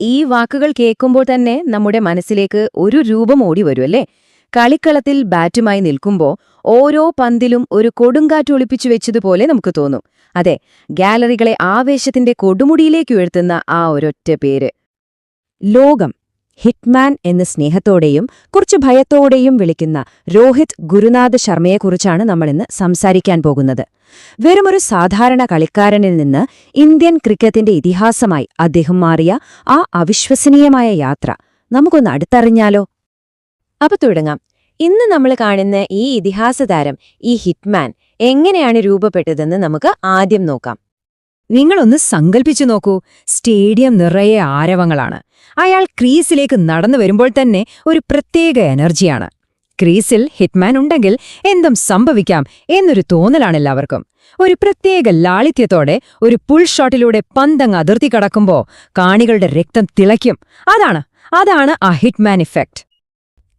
ഈ വാക്കുകൾ കേൾക്കുമ്പോൾ തന്നെ നമ്മുടെ മനസ്സിലേക്ക് ഒരു രൂപം ഓടി വരുമല്ലേ കളിക്കളത്തിൽ ബാറ്റുമായി നിൽക്കുമ്പോൾ ഓരോ പന്തിലും ഒരു കൊടുങ്കാറ്റ് ഒളിപ്പിച്ചു വെച്ചതുപോലെ നമുക്ക് തോന്നും. അതെ ഗാലറികളെ ആവേശത്തിന്റെ കൊടുമുടിയിലേക്ക് ഉയർത്തുന്ന ആ ഒരൊറ്റ പേര്. ലോകം. ഹിറ്റ്മാൻ എന്ന് സ്നേഹത്തോടെയും കുറച്ച് ഭയത്തോടെയും വിളിക്കുന്ന രോഹിത് ഗുരുനാഥ് ശർമ്മയെക്കുറിച്ചാണ് നമ്മളിന്ന് സംസാരിക്കാൻ പോകുന്നത്. വെറുമൊരു സാധാരണ കളിക്കാരനിൽ നിന്ന് ഇന്ത്യൻ ക്രിക്കറ്റിന്റെ ഇതിഹാസമായി അദ്ദേഹം മാറിയ ആ അവിശ്വസനീയമായ യാത്ര നമുക്കൊന്ന് അടുത്തറിഞ്ഞാലോ? അപ്പൊ തുടങ്ങാം. ഇന്ന് നമ്മൾ കാണുന്ന ഈ ഇതിഹാസ താരം ഈ ഹിറ്റ്മാൻ എങ്ങനെയാണ് രൂപപ്പെട്ടതെന്ന് നമുക്ക് ആദ്യം നോക്കാം. നിങ്ങളൊന്ന് സങ്കൽപ്പിച്ചു നോക്കൂ. സ്റ്റേഡിയം നിറയെ ആരവങ്ങളാണ്. അയാൾ ക്രീസിലേക്ക് നടന്നു വരുമ്പോൾ തന്നെ ഒരു പ്രത്യേക എനർജിയാണ്. ക്രീസിൽ ഹിറ്റ്മാൻ ഉണ്ടെങ്കിൽ എന്തും സംഭവിക്കാം എന്നൊരു തോന്നലാണ് എല്ലാവർക്കും. ഒരു പ്രത്യേക ലാളിത്യത്തോടെ ഒരു പുൾ ഷോട്ടിലൂടെ പന്തങ്ങ് അതിർത്തി കടക്കുമ്പോൾ കാണികളുടെ രക്തം തിളയ്ക്കും. അതാണ് അതാണ് ആ ഹിറ്റ്മാൻ ഇഫക്റ്റ്.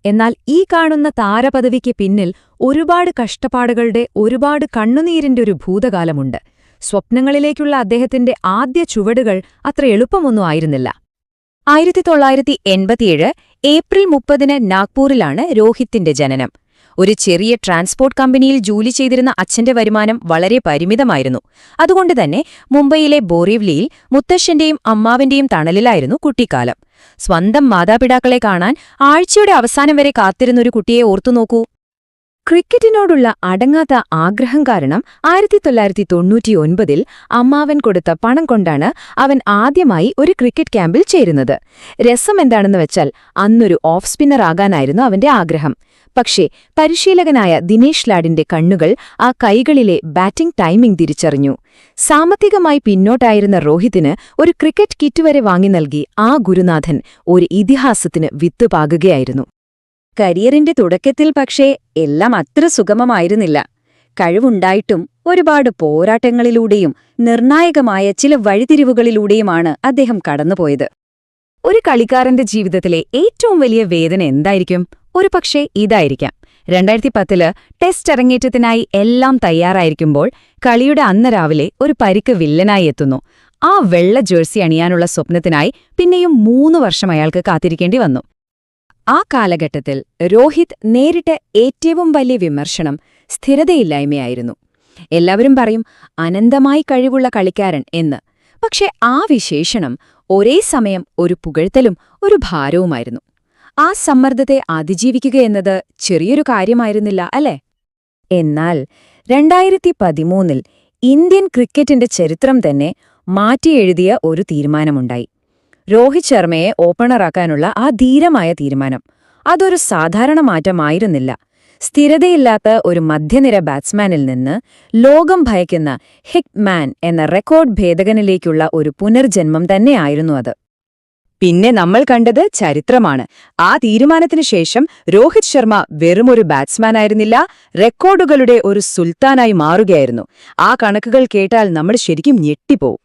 എന്നാൽ ഈ കാണുന്ന താരപദവിക്ക് പിന്നിൽ ഒരുപാട് കഷ്ടപ്പാടുകളുടെ ഒരുപാട് കണ്ണുനീരിന്റെ ഒരു ഭൂതകാലമുണ്ട്. സ്വപ്നങ്ങളിലേക്കുള്ള അദ്ദേഹത്തിന്റെ ആദ്യ ചുവടുകൾ അത്ര എളുപ്പമൊന്നും ആയിരുന്നില്ല. ആയിരത്തി തൊള്ളായിരത്തി എൺപത്തിയേഴ് ഏപ്രിൽ മുപ്പതിന് നാഗ്പൂരിലാണ് രോഹിത്തിന്റെ ജനനം. ഒരു ചെറിയ ട്രാൻസ്പോർട്ട് കമ്പനിയിൽ ജോലി ചെയ്തിരുന്ന അച്ഛന്റെ വരുമാനം വളരെ പരിമിതമായിരുന്നു. അതുകൊണ്ട് തന്നെ മുംബൈയിലെ ബോറിവ്ലിയിൽ മുത്തശ്ശന്റെയും അമ്മാവിന്റെയും തണലിലായിരുന്നു കുട്ടിക്കാലം. സ്വന്തം മാതാപിതാക്കളെ കാണാൻ ആഴ്ചയുടെ അവസാനം വരെ കാത്തിരുന്നൊരു കുട്ടിയെ ഓർത്തുനോക്കൂ. ക്രിക്കറ്റിനോടുള്ള അടങ്ങാത്ത ആഗ്രഹം കാരണം ആയിരത്തി തൊള്ളായിരത്തി തൊണ്ണൂറ്റിയൊൻപതിൽ അമ്മാവൻ കൊടുത്ത പണം കൊണ്ടാണ് അവൻ ആദ്യമായി ഒരു ക്രിക്കറ്റ് ക്യാമ്പിൽ ചേരുന്നത്. രസം എന്താണെന്ന് വെച്ചാൽ അന്നൊരു ഓഫ് സ്പിന്നർ ആകാനായിരുന്നു അവന്റെ ആഗ്രഹം. പക്ഷേ പരിശീലകനായ ദിനേഷ് ലാഡിന്റെ കണ്ണുകൾ ആ കൈകളിലെ ബാറ്റിംഗ് ടൈമിംഗ് തിരിച്ചറിഞ്ഞു. സാമ്പത്തികമായി പിന്നോട്ടായിരുന്ന രോഹിതിന് ഒരു ക്രിക്കറ്റ് കിറ്റ് വരെ വാങ്ങി നൽകി ആ ഗുരുനാഥൻ ഒരു ഇതിഹാസത്തിന് വിത്ത് പാകുകയായിരുന്നു. കരിയറിന്റെ തുടക്കത്തിൽ പക്ഷേ എല്ലാം അത്ര സുഗമമായിരുന്നില്ല. കഴിവുണ്ടായിട്ടും ഒരുപാട് പോരാട്ടങ്ങളിലൂടെയും നിർണായകമായ ചില വഴിതിരിവുകളിലൂടെയുമാണ് അദ്ദേഹം കടന്നുപോയത്. ഒരു കളിക്കാരന്റെ ജീവിതത്തിലെ ഏറ്റവും വലിയ വേദന എന്തായിരിക്കും? ഒരു പക്ഷേ ഇതായിരിക്കാം. രണ്ടായിരത്തി പത്തിൽ ടെസ്റ്റ് അരങ്ങേറ്റത്തിനായി എല്ലാം തയ്യാറായിരിക്കുമ്പോൾ കളിയുടെ അന്ന് രാവിലെ ഒരു പരിക്ക് വില്ലനായി എത്തുന്നു. ആ വെള്ള ജേഴ്സി അണിയാനുള്ള സ്വപ്നത്തിനായി പിന്നെയും മൂന്ന് വർഷം അയാൾക്ക് കാത്തിരിക്കേണ്ടി വന്നു. ആ കാലഘട്ടത്തിൽ രോഹിത് നേരിട്ട ഏറ്റവും വലിയ വിമർശനം സ്ഥിരതയില്ലായ്മയായിരുന്നു. എല്ലാവരും പറയും അനന്തമായി കഴിവുള്ള കളിക്കാരൻ എന്ന്. പക്ഷെ ആ വിശേഷണം ഒരേ സമയം ഒരു പുകഴ്ത്തലും ഒരു ഭാരവുമായിരുന്നു. ആ സമ്മർദ്ദത്തെ അതിജീവിക്കുകയെന്നത് ചെറിയൊരു കാര്യമായിരുന്നില്ല അല്ലേ? എന്നാൽ രണ്ടായിരത്തി പതിമൂന്നിൽ ഇന്ത്യൻ ക്രിക്കറ്റിന്റെ ചരിത്രം തന്നെ മാറ്റിയെഴുതിയ ഒരു തീരുമാനമുണ്ടായി. രോഹിത് ശർമ്മയെ ഓപ്പണറാക്കാനുള്ള ആ ധീരമായ തീരുമാനം. അതൊരു സാധാരണ മാറ്റമായിരുന്നില്ല. സ്ഥിരതയില്ലാത്ത ഒരു മധ്യനിര ബാറ്റ്സ്മാനിൽ നിന്ന് ലോകം ഭയക്കുന്ന ഹിക്മാൻ മാൻ എന്ന റെക്കോർഡ് ഭേദകനിലേക്കുള്ള ഒരു പുനർജന്മം തന്നെയായിരുന്നു അത്. പിന്നെ നമ്മൾ കണ്ടത് ചരിത്രമാണ്. ആ തീരുമാനത്തിന് ശേഷം രോഹിത് ശർമ്മ വെറുമൊരു ബാറ്റ്സ്മാനായിരുന്നില്ല റെക്കോർഡുകളുടെ ഒരു സുൽത്താനായി മാറുകയായിരുന്നു. ആ കണക്കുകൾ കേട്ടാൽ നമ്മൾ ശരിക്കും ഞെട്ടിപ്പോവും.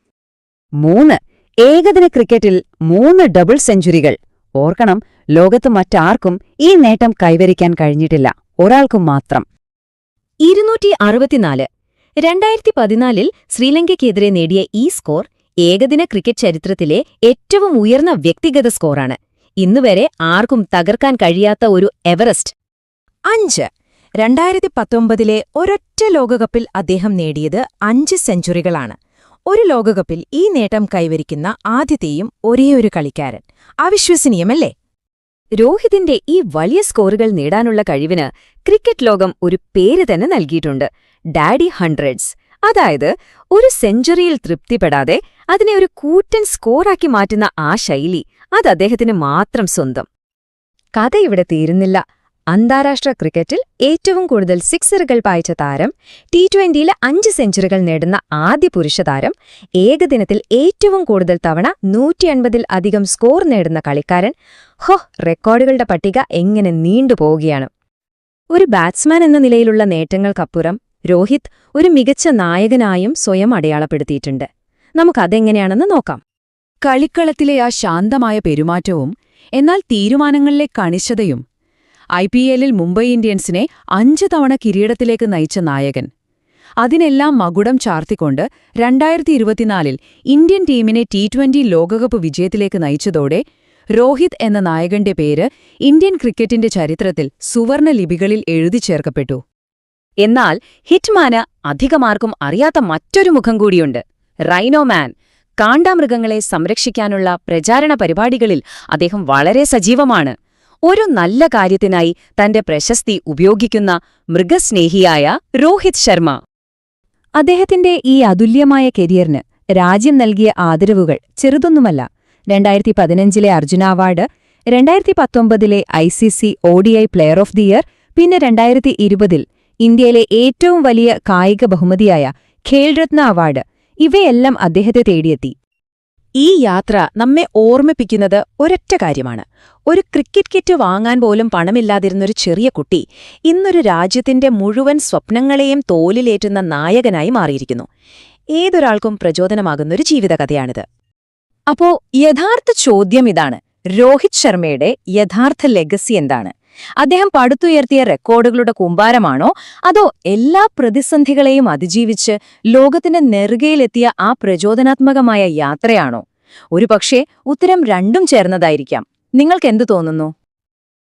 മൂന്ന് ഏകദിന ക്രിക്കറ്റിൽ മൂന്ന് ഡബിൾ സെഞ്ചുറികൾ ഓർക്കണം ലോകത്ത് മറ്റാർക്കും ഈ നേട്ടം കൈവരിക്കാൻ കഴിഞ്ഞിട്ടില്ല. ഒരാൾക്കും മാത്രം. ഇരുന്നൂറ്റി അറുപത്തിനാല് രണ്ടായിരത്തി പതിനാലിൽ ശ്രീലങ്കയ്ക്കെതിരെ നേടിയ ഈ സ്കോർ ഏകദിന ക്രിക്കറ്റ് ചരിത്രത്തിലെ ഏറ്റവും ഉയർന്ന വ്യക്തിഗത സ്കോറാണ്. ഇന്നുവരെ ആർക്കും തകർക്കാൻ കഴിയാത്ത ഒരു എവറസ്റ്റ്. അഞ്ച്. രണ്ടായിരത്തി പത്തൊമ്പതിലെ ഒരൊറ്റ ലോകകപ്പിൽ അദ്ദേഹം നേടിയത് അഞ്ച് സെഞ്ചുറികളാണ് ഒരു ലോകകപ്പിൽ ഈ നേട്ടം കൈവരിക്കുന്ന ആദ്യത്തെയും ഒരേയൊരു കളിക്കാരൻ. അവിശ്വസനീയമല്ലേ? രോഹിതിന്റെ ഈ വലിയ സ്കോറുകൾ നേടാനുള്ള കഴിവിന് ക്രിക്കറ്റ് ലോകം ഒരു പേര് തന്നെ നൽകിയിട്ടുണ്ട്. Daddy hundreds. അതായത് ഒരു സെഞ്ചുറിയിൽ തൃപ്തിപ്പെടാതെ അതിനെ ഒരു കൂറ്റൻ സ്കോറാക്കി മാറ്റുന്ന ആ ശൈലി അത് അദ്ദേഹത്തിന് മാത്രം സ്വന്തം. കഥ ഇവിടെ തീരുന്നില്ല. അന്താരാഷ്ട്ര ക്രിക്കറ്റിൽ ഏറ്റവും കൂടുതൽ സിക്സറുകൾ പായിച്ച താരം ടി ട്വന്റിയിലെ അഞ്ച് സെഞ്ചുറികൾ നേടുന്ന ആദ്യ പുരുഷ താരം ഏകദിനത്തിൽ ഏറ്റവും കൂടുതൽ തവണ നൂറ്റി അൻപതിൽ അധികം സ്കോർ നേടുന്ന കളിക്കാരൻ ഹോ റെക്കോർഡുകളുടെ പട്ടിക എങ്ങനെ നീണ്ടുപോവുകയാണ് ഒരു ബാറ്റ്സ്മാൻ എന്ന നിലയിലുള്ള നേട്ടങ്ങൾക്കപ്പുറം രോഹിത് ഒരു മികച്ച നായകനായും സ്വയം അടയാളപ്പെടുത്തിയിട്ടുണ്ട്. നമുക്കതെങ്ങനെയാണെന്ന് നോക്കാം. കളിക്കളത്തിലെ ആ ശാന്തമായ പെരുമാറ്റവും എന്നാൽ തീരുമാനങ്ങളിലെ കണിശതയും ഐ പി എല്ലിൽ മുംബൈ ഇന്ത്യൻസിനെ അഞ്ച് തവണ കിരീടത്തിലേക്ക് നയിച്ച നായകൻ. അതിനെല്ലാം മകുടം ചാർത്തിക്കൊണ്ട് രണ്ടായിരത്തി ഇരുപത്തിനാലിൽ ഇന്ത്യൻ ടീമിനെ ടി ട്വന്റി ലോകകപ്പ് വിജയത്തിലേക്ക് നയിച്ചതോടെ രോഹിത് എന്ന നായകന്റെ പേര് ഇന്ത്യൻ ക്രിക്കറ്റിന്റെ ചരിത്രത്തിൽ സുവർണ ലിപികളിൽ എഴുതി ചേർക്കപ്പെട്ടു. എന്നാൽ ഹിറ്റ്മാന് അധികമാർക്കും അറിയാത്ത മറ്റൊരു മുഖം കൂടിയുണ്ട്. റൈനോമാൻ കാണ്ടാമൃഗങ്ങളെ സംരക്ഷിക്കാനുള്ള പ്രചാരണ പരിപാടികളിൽ അദ്ദേഹം വളരെ സജീവമാണ്. ഒരു നല്ല കാര്യത്തിനായി തന്റെ പ്രശസ്തി ഉപയോഗിക്കുന്ന മൃഗസ്നേഹിയായ രോഹിത് ശർമ്മ. അദ്ദേഹത്തിന്റെ ഈ അതുല്യമായ കരിയറിന് രാജ്യം നൽകിയ ആദരവുകൾ ചെറുതൊന്നുമല്ല. രണ്ടായിരത്തി പതിനഞ്ചിലെ അർജുന അവാർഡ് രണ്ടായിരത്തി പത്തൊമ്പതിലെ I C C ODI player of the year പിന്നെ രണ്ടായിരത്തി ഇരുപതിൽ ഇന്ത്യയിലെ ഏറ്റവും വലിയ കായിക ബഹുമതിയായ ഖേൽരത്ന അവാർഡ് ഇവയെല്ലാം അദ്ദേഹത്തെ തേടിയെത്തി. ഈ യാത്ര നമ്മെ ഓർമ്മിപ്പിക്കുന്നത് ഒരൊറ്റ കാര്യമാണ്. ഒരു ക്രിക്കറ്റ് കിറ്റ് വാങ്ങാൻ പോലും പണമില്ലാതിരുന്നൊരു ചെറിയ കുട്ടി ഇന്നൊരു രാജ്യത്തിന്റെ മുഴുവൻ സ്വപ്നങ്ങളെയും തോലിലേറ്റുന്ന നായകനായി മാറിയിരിക്കുന്നു. ഏതൊരാൾക്കും പ്രചോദനമാകുന്നൊരു ജീവിതകഥയാണിത്. അപ്പോ യഥാർത്ഥ ചോദ്യം ഇതാണ്. രോഹിത് ശർമ്മയുടെ യഥാർത്ഥ ലെഗസി എന്താണ്? അദ്ദേഹം പടുത്തുയർത്തിയ റെക്കോർഡുകളുടെ കൂമ്പാരമാണോ? അതോ എല്ലാ പ്രതിസന്ധികളെയും അതിജീവിച്ച് ലോകത്തിന്റെ നെറുകയിലെത്തിയ ആ പ്രചോദനാത്മകമായ യാത്രയാണോ? ഒരുപക്ഷേ ഉത്തരം രണ്ടും ചേർന്നതായിരിക്കാം. നിങ്ങൾക്കെന്തു തോന്നുന്നു?